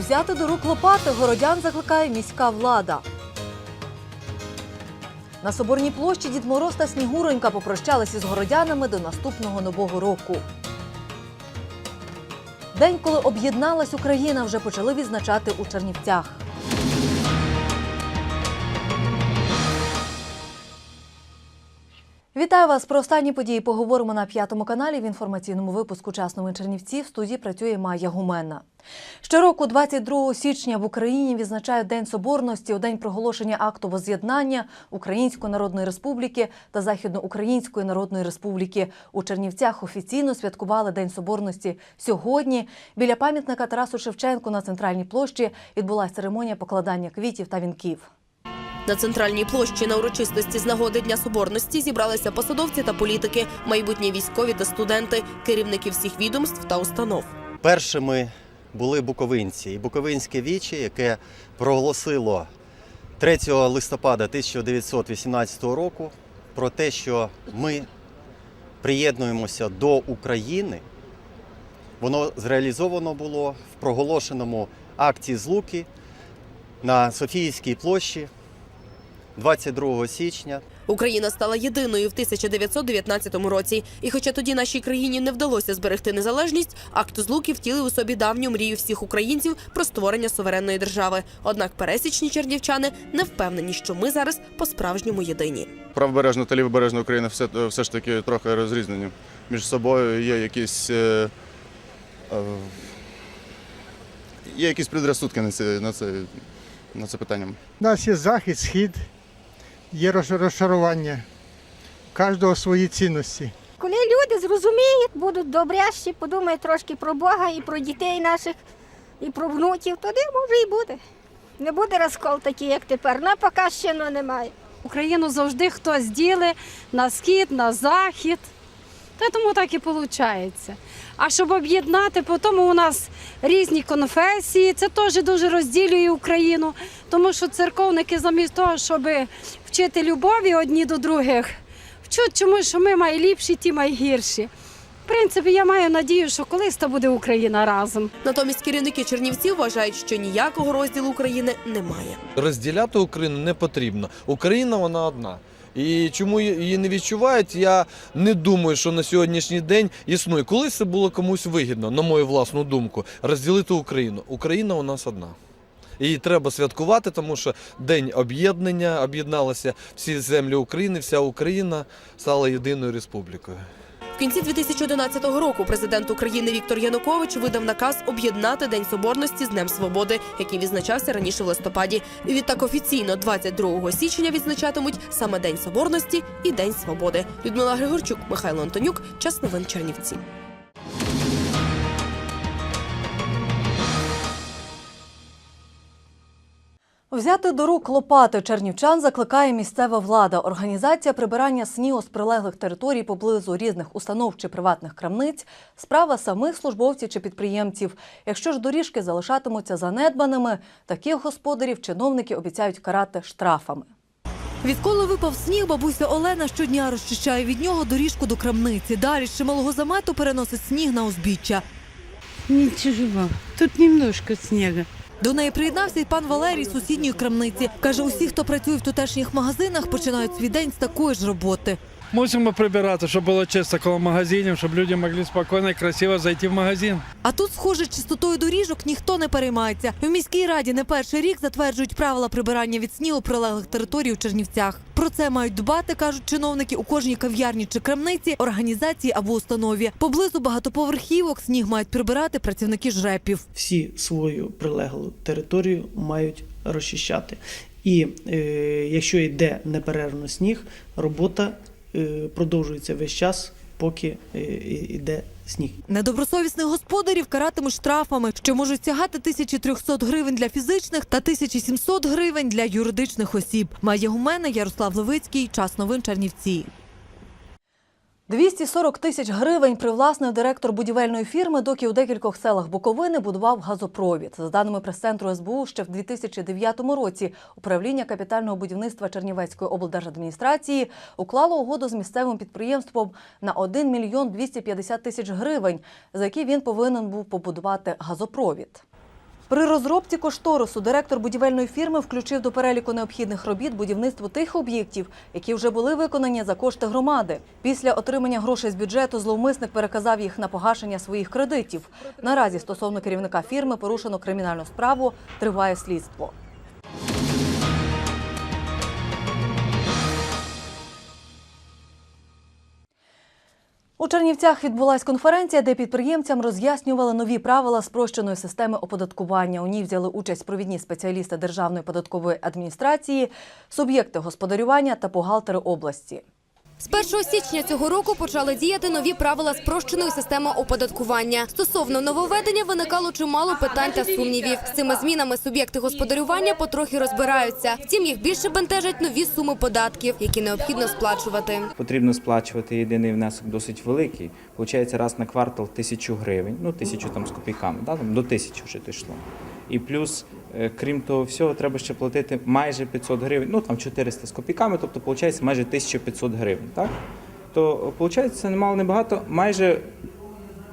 Узяти до рук лопати городян закликає міська влада. На Соборній площі Дід Мороз та Снігуронька попрощалися з городянами до наступного нового року. День, коли об'єдналась Україна, вже почали відзначати у Чернівцях. Вітаю вас про останні події. Поговоримо на п'ятому каналі в інформаційному випуску «Час новин Чернівці. В студії працює Майя Гуменна. Щороку, 22 січня, в Україні відзначають День Соборності у день проголошення акту возз'єднання Української Народної Республіки та Західноукраїнської Народної Республіки. У Чернівцях офіційно святкували День Соборності. Сьогодні біля пам'ятника Тарасу Шевченку на центральній площі відбулася церемонія покладання квітів та вінків. На центральній площі на урочистості з нагоди Дня Соборності зібралися посадовці та політики, майбутні військові та студенти, керівники всіх відомств та установ. Першими були буковинці і Буковинське віче, яке проголосило 3 листопада 1918 року про те, що ми приєднуємося до України. Воно зреалізовано було в проголошеному акті злуки на Софіївській площі 22 січня Україна стала єдиною в 1919 році. І хоча тоді нашій країні не вдалося зберегти незалежність, акт злуки втілив у собі давню мрію всіх українців про створення суверенної держави. Однак пересічні чернівчани не впевнені, що ми зараз по-справжньому єдині. правобережна та лівобережна Україна все, все ж таки трохи розрізнені між собою. Є якісь, е, е, є якісь предрассудки на це, на це, на це питання. У нас є захід, схід, є розчарування. розшарування. Кожного свої цінності. Коли люди зрозуміють, будуть добрящі, подумають трошки про Бога і про дітей наших, і про внуків, тоді може і буде. Не буде розкол такий, як тепер. На поки ще ну, немає. Україну завжди хтось діли на схід, на захід. Та тому так і виходить. А щоб об'єднати, по тому у нас різні конфесії, це теж дуже розділює Україну, тому що церковники замість того, щоб вчити любові одні до других, вчуть чомусь, що ми найліпші, ті найгірші. В принципі, я маю надію, що колись то буде Україна разом. Натомість керівники Чернівців вважають, що ніякого розділу України немає. розділяти Україну не потрібно. Україна вона одна. І чому її не відчувають, я не думаю, що на сьогоднішній день існує. Колись це було комусь вигідно, на мою власну думку, розділити Україну. Україна у нас одна. І треба святкувати, тому що день об'єднання, об'єдналися всі землі України, вся Україна стала єдиною республікою. Кінці 2011 року президент України Віктор Янукович видав наказ об'єднати День Соборності з Днем Свободи, який відзначався раніше в листопаді. Відтак офіційно 22 січня відзначатимуть саме День Соборності і День Свободи. Людмила Григорчук, Михайло Антонюк. Час новин Чернівці. Взяти до рук лопати чернівчан закликає місцева влада. Організація прибирання снігу з прилеглих територій поблизу різних установ чи приватних крамниць – справа самих службовців чи підприємців. Якщо ж доріжки залишатимуться занедбаними, таких господарів чиновники обіцяють карати штрафами. Відколи випав сніг, бабуся Олена щодня розчищає від нього доріжку до крамниці. Далі з чималого замету переносить сніг на узбіччя. Не тяжело. Тут немножко снега. До неї приєднався й пан Валерій з сусідньої крамниці. Каже, усі, хто працює в тутешніх магазинах, починають свій день з такої ж роботи. Мусимо прибирати, щоб було чисто коло магазинів, щоб люди могли спокійно і красиво зайти в магазин. А тут, схоже, чистотою доріжок ніхто не переймається. В міській раді не перший рік затверджують правила прибирання від снігу прилеглих територій у Чернівцях. Про це мають дбати, кажуть чиновники у кожній кав'ярні чи крамниці, організації або установі. Поблизу багатоповерхівок сніг мають прибирати працівники жрепів. всі свою прилеглу територію мають розчищати. І е, якщо йде неперервно сніг, робота продовжується весь час, поки е, йде сніг. Недобросовісних господарів каратимуть штрафами, що можуть сягати 1300 гривень для фізичних та 1700 гривень для юридичних осіб. Має гумена Ярослав Левицький. Час новин Чернівці. 240 тисяч гривень привласнив директор будівельної фірми, доки у декількох селах Буковини будував газопровід. За даними прес-центру СБУ, ще в 2009 році управління капітального будівництва Чернівецької облдержадміністрації уклало угоду з місцевим підприємством на 1 мільйон 250 тисяч гривень, за які він повинен був побудувати газопровід. При розробці кошторису директор будівельної фірми включив до переліку необхідних робіт будівництво тих об'єктів, які вже були виконані за кошти громади. Після отримання грошей з бюджету зловмисник переказав їх на погашення своїх кредитів. Наразі стосовно керівника фірми порушено кримінальну справу, триває слідство. У Чернівцях відбулася конференція, де підприємцям роз'яснювали нові правила спрощеної системи оподаткування. У ній взяли участь провідні спеціалісти Державної податкової адміністрації, суб'єкти господарювання та бухгалтери області. З 1 січня цього року почали діяти нові правила спрощеної системи оподаткування. Стосовно нововведення виникало чимало питань та сумнівів. З цими змінами суб'єкти господарювання потрохи розбираються. Втім, їх більше бентежать нові суми податків, які необхідно сплачувати. Потрібно сплачувати єдиний внесок досить великий. Получається раз на квартал тисячу гривень, ну тисячу там з копійками, да, до тисячі вже дійшло. І плюс, крім того всього, треба ще платити майже 500 гривень, ну там 400 з копійками, тобто виходить майже 1500 гривень. Так? То виходить, це немало небагато, майже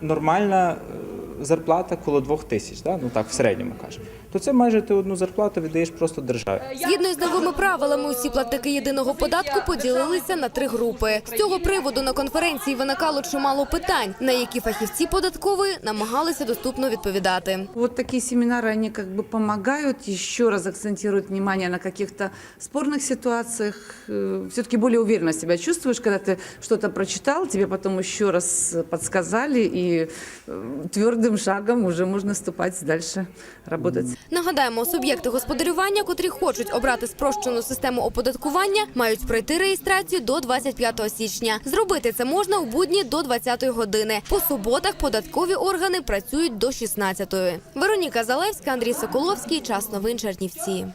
нормальна е, зарплата коло 2000, да? ну так в середньому кажемо То це майже ти одну зарплату віддаєш просто державі. Згідно з новими правилами, усі платники єдиного податку поділилися на три групи. З цього приводу на конференції виникало чимало питань, на які фахівці податкової намагалися доступно відповідати. Вот такие семинары, они как бы помогают еще раз акцентируют внимание на каких-то спорных ситуациях. Все-таки более уверенно себя чувствуешь, когда ты что-то прочитал, тебе потом еще раз подсказали, и э, твердым шагом уже можно ступать дальше, работать. Нагадаємо, суб'єкти господарювання, котрі хочуть обрати спрощену систему оподаткування, мають пройти реєстрацію до 25 січня. Зробити це можна у будні до 20-ї години. По суботах податкові органи працюють до 16-ї. Вероніка Залевська, Андрій Соколовський. Час новин Чернівці.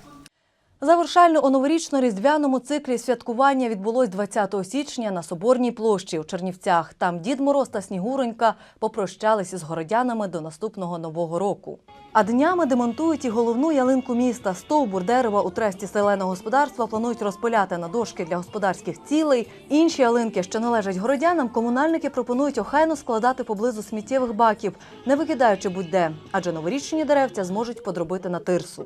Завершально у новорічно-різдвяному циклі святкування відбулось 20 січня на Соборній площі у Чернівцях. Там Дід Мороз та Снігуронька попрощалися з городянами до наступного нового року. А днями демонтують і головну ялинку міста. Стовбур дерева у тресті селеного господарства планують розпиляти на дошки для господарських цілей. Інші ялинки, що належать городянам, комунальники пропонують охайно складати поблизу сміттєвих баків, не викидаючи будь-де, адже новорічні деревця зможуть подробити на тирсу.